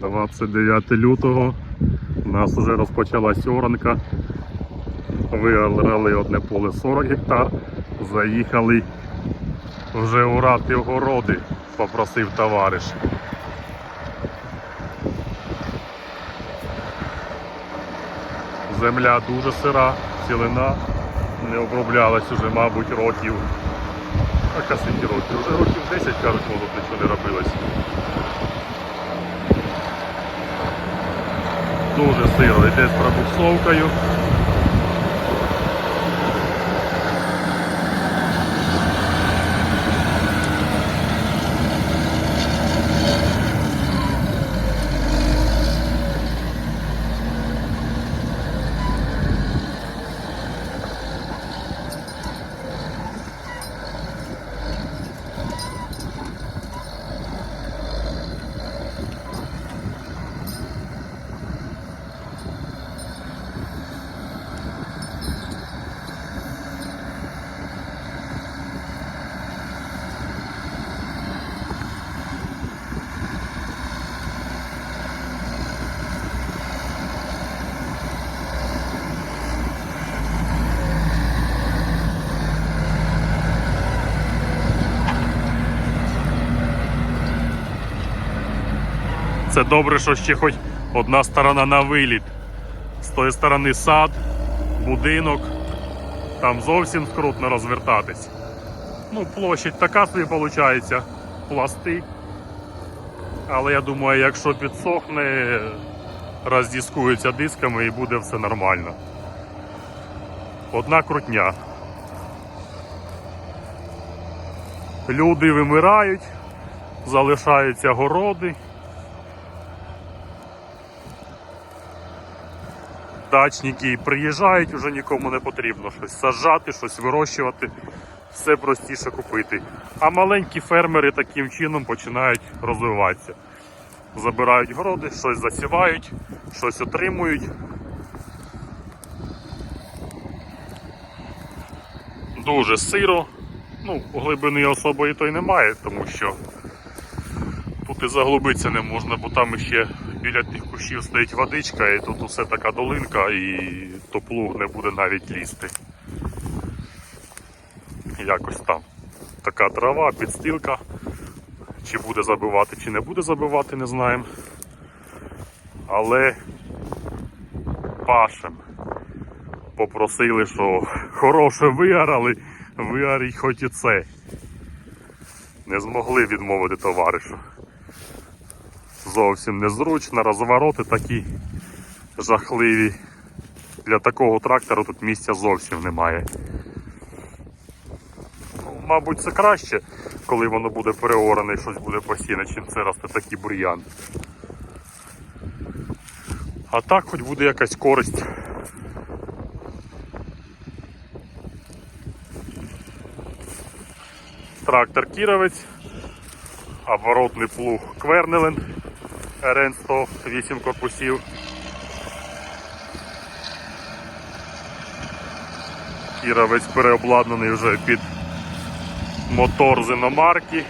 29 лютого. У нас вже розпочалась оранка. Виграли одне поле 40 гектар. Заїхали вже урати огороди, попросив товариш. Земля дуже сира, цілина, не оброблялась уже, мабуть, років. А скільки років? Вже років 10, кажуть, може, не робилось. Дуже сильно йде з пробуксовкою. Це добре, що ще хоч одна сторона на виліт. З тої сторони сад, будинок. Там зовсім скрутно розвертатись. Ну, площадь така собі виходить, пласти. Але я думаю, якщо підсохне, роздіскується дисками і буде все нормально. Одна крутня. Люди вимирають, залишаються городи. Дачники приїжджають, вже нікому не потрібно щось саджати, щось вирощувати, все простіше купити. А маленькі фермери таким чином починають розвиватися. Забирають городи, щось засівають, щось отримують. Дуже сиро. Ну, глибини особої то й немає, тому що тут і заглубитися не можна, бо там ще біля тих кущів стоїть водичка, і тут усе така долинка, і то плуг не буде навіть лізти. Якось там. Така трава, підстилка. Чи буде забивати, чи не буде забивати, не знаємо. Але пашем попросили, що хороше виарали, виаріть хоч і це. Не змогли відмовити товаришу зовсім незручно, розвороти такі жахливі. Для такого трактора тут місця зовсім немає. Ну, мабуть, це краще, коли воно буде переоране і щось буде посіне, чим це росте такий бур'ян. А так хоч буде якась користь. Трактор Кіровець, оборотний плуг Квернелен. РН-100, 8 корпусів. Кіра весь переобладнаний вже під мотор з іномарки.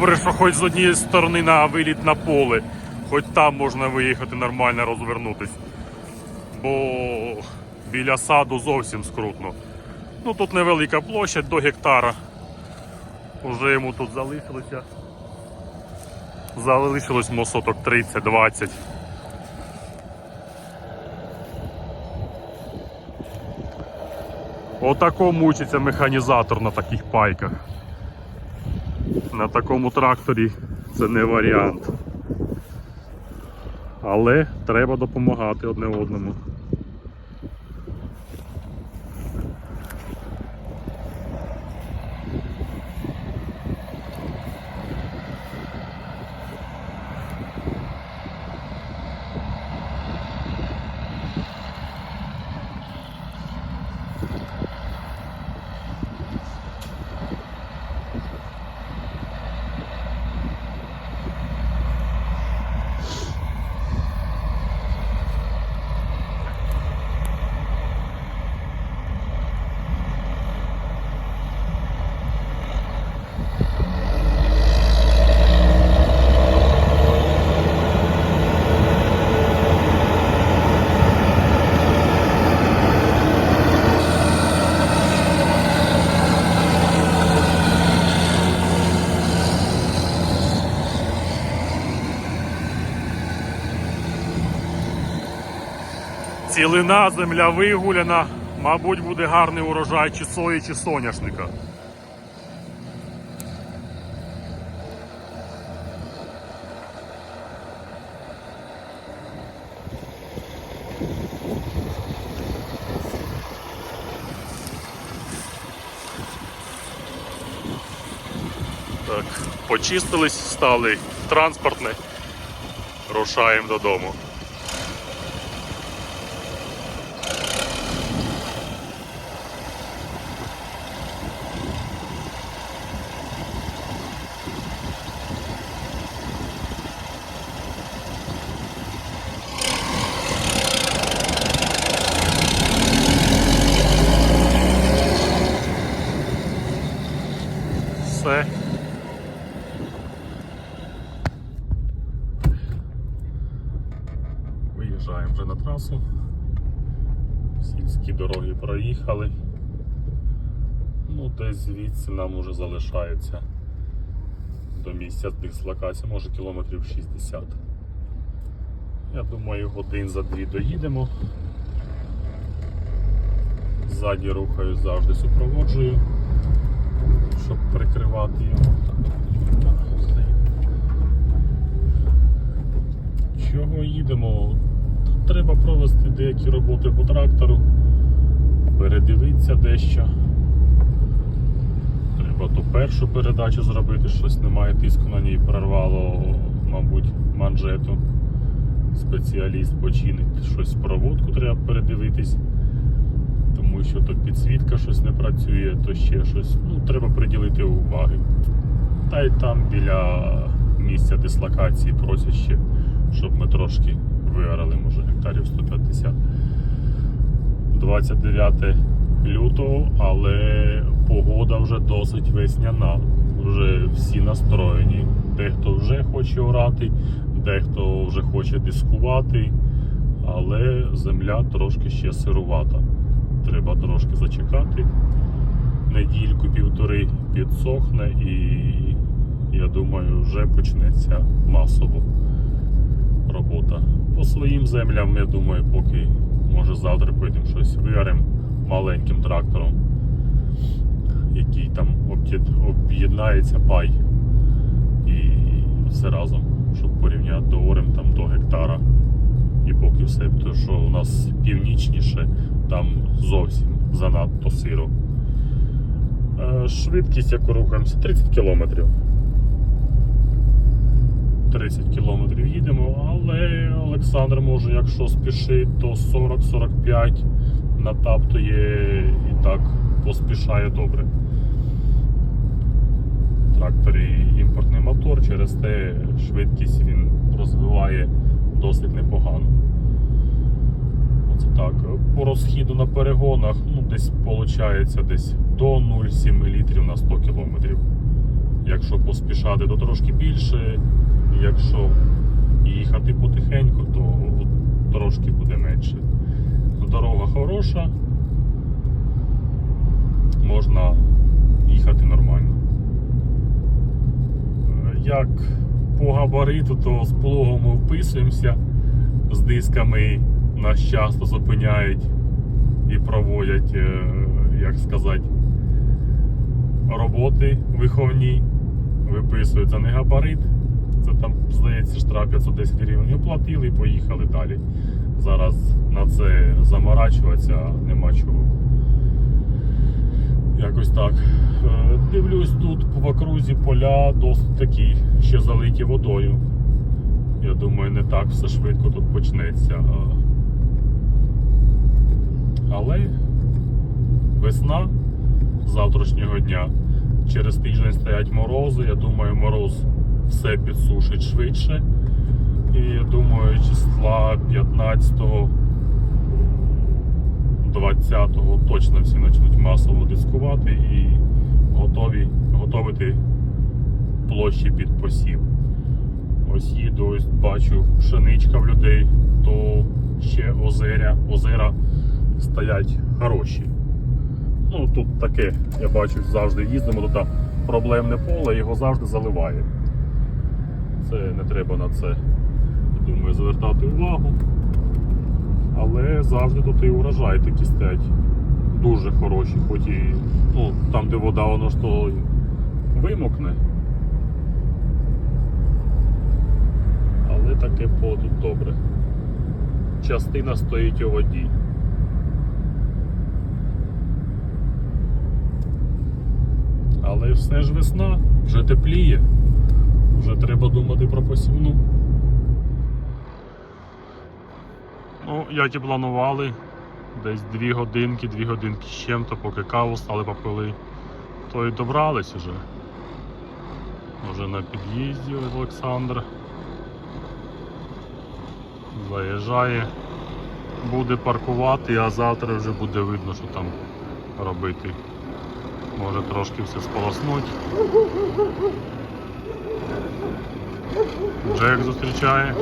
Добре, що хоч з однієї сторони на виліт на поле, хоч там можна виїхати нормально розвернутись. Бо біля саду зовсім скрутно. Ну тут невелика площадь до гектара. Уже йому тут залишилося. Залишилось мосоток 30-20. Отако мучиться механізатор на таких пайках. На такому тракторі це не варіант. Але треба допомагати одне одному. Цілина земля вигуляна. Мабуть, буде гарний урожай чи сої, чи соняшника. Так, почистились, стали транспортне. Рушаємо додому. Все. Трасу. Сільські дороги проїхали. Ну, десь звідси нам уже залишається до місця дислокації, може кілометрів 60. Я думаю, годин за дві доїдемо. Ззаді рухаю завжди супроводжую, щоб прикривати його. Чого їдемо? Треба провести деякі роботи по трактору, передивитися дещо. Треба ту першу передачу зробити, щось немає тиску на ній, прорвало, мабуть, манжету. Спеціаліст починить щось проводку, треба передивитись, тому що то підсвітка щось не працює, то ще щось. Ну, треба приділити уваги. Та й там біля місця дислокації просять ще, щоб ми трошки виорали, може гектарів 150. 29 лютого, але погода вже досить весняна. Вже всі настроєні. Дехто вже хоче орати, дехто вже хоче дискувати, але земля трошки ще сирувата. Треба трошки зачекати. Недільку півтори підсохне і я думаю, вже почнеться масово робота. По своїм землям, я думаю, поки може завтра поїдемо щось виаримо маленьким трактором, який там об'єднається пай і все разом, щоб порівняти до там до гектара. І поки все, тому що у нас північніше, там зовсім занадто сиро. Е, Швидкість, яку рухаємося, 30 кілометрів. 30 кілометрів їдемо, але Олександр може, якщо спішить, то 40-45 натаптує і так поспішає добре. В тракторі імпортний мотор, через те швидкість він розвиває досить непогано. Оце так. По розхіду на перегонах ну, десь виходить десь до 0,7 літрів на 100 кілометрів. Якщо поспішати, то трошки більше. Якщо їхати потихеньку, то трошки буде менше. Дорога хороша, можна їхати нормально. Е, Як по габариту, то з плугом ми вписуємося, з дисками нас часто зупиняють і проводять, е, як сказати, роботи виховні, виписують за негабарит. Це там, здається, штраф 510 гривень. Оплатили і поїхали далі. Зараз на це заморачуватися нема чого. Якось так. Е, Дивлюсь тут в окрузі поля досить такі, ще залиті водою. Я думаю, не так все швидко тут почнеться. Е, Але весна завтрашнього дня. Через тиждень стоять морози. Я думаю, мороз все підсушить швидше. І я думаю, числа 15-го, 20-го точно всі почнуть масово дискувати і готові готовити площі під посів. Ось їду, ось бачу пшеничка в людей, то ще озеря, озера стоять хороші. Ну тут таке, я бачу, завжди їздимо, тут проблемне поле, його завжди заливає. Це не треба на це, думаю, звертати увагу. Але завжди тут і урожай такі стоять. Дуже хороші, хоч і ну, там, де вода, воно ж то вимокне. Але таке поле тут добре. Частина стоїть у воді. Але все ж весна, вже тепліє. Вже треба думати про посівну. Ну, як і планували, десь дві годинки, дві годинки з чим-то, поки каву стали попили, то і добрались уже. Уже на під'їзді Олександр. Заїжджає, буде паркувати, а завтра вже буде видно, що там робити. Може трошки все сполоснуть. Джек зустрічає.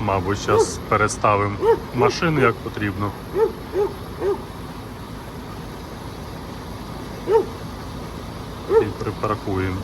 Мабуть, зараз переставимо машину як потрібно. І припаркуємо.